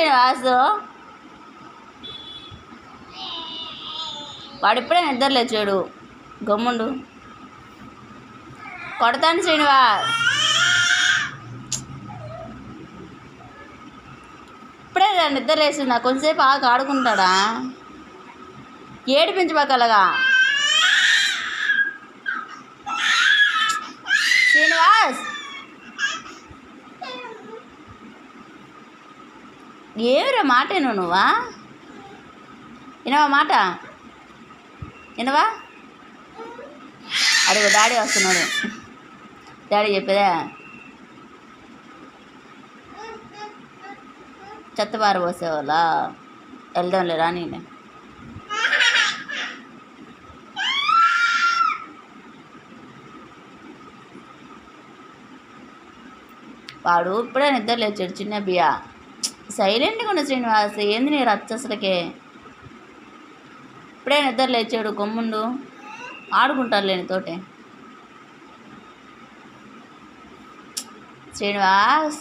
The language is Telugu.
శ్రీనివాసు వాడు ఇప్పుడే నిద్ర లేచాడు గమ్ముండు. కొడతాను శ్రీనివాస్. ఇప్పుడే రా నిద్ర లేచిందా. కొంచెంసేపు ఆకు ఆడుకుంటాడా? ఏడిపించబాకలగా? శ్రీనివాస్! ఏమిరా మాట వినవు నువ్వా వినవా మాట వినవా అడుగు డాడీ వస్తున్నాడు డాడీ చెప్పేదా చెత్త పారబోసేవాళ్ళ వెళ్దాంలే రాని వాడు ఇప్పుడే నిద్ర లేచాడు చిన్న బియ్య సైలెంట్గా ఉన్న శ్రీనివాస్ ఏంది నీ రచ్చ అసలుకే? ఇప్పుడే నిద్ర లేచాడు గమ్ముండు. ఆడుకుంటారు లేని తోటే శ్రీనివాస్!